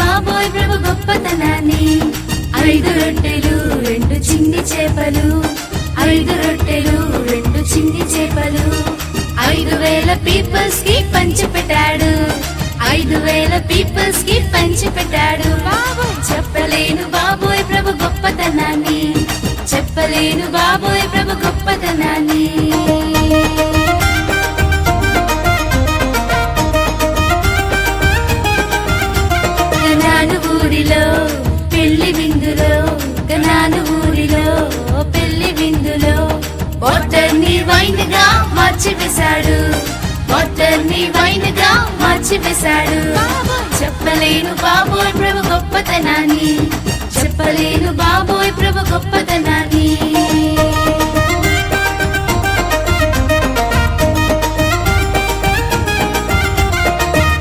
బాబోయ్ ప్రభు గొప్పతనాన్ని. ఐదు రొట్టెలు రెండు చిన్ని చేపలు. ఐదు రొట్టెలు రెండు చిన్ని చేపలు. ఐదు వేల పీపుల్స్కి పంచి పెట్టాడు. ఐదు వేల పీపుల్స్కి పంచి పెట్టాడు. చెప్పలేను బాబోయ్ ప్రభు గొప్పతనాన్ని. చెప్పలేను బాబోయ్ ప్రభు గొప్పతనాన్ని. ఊరిలో పెళ్ళి విందులో నాను ఊరిలో పెళ్ళి విందులో. వాటర్ని వైన్గా మార్చి వేశాడు వాటర్ని వైన్గా మార్చివేశాడు. చెప్పలేను బాబోయ్ ప్రభు గొప్పతనాన్ని చెప్పలేను బాబోయ్ ప్రభు గొప్పతనాన్ని.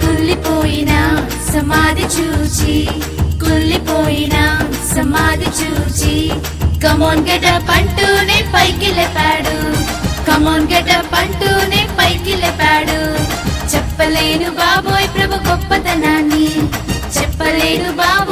కుళ్ళిపోయిన సమాధి చూచి కుళ్ళిపోయిన సమాధి చూచి కమోన్ గెట పంటూనే పైకి లేపాడు. కమోన్ గెట పంటూనే పైకి లేపాడు. చెప్పలేను బాబోయ్ ప్రభు గొప్పతనాన్ని చెప్పలేను బాబోయ్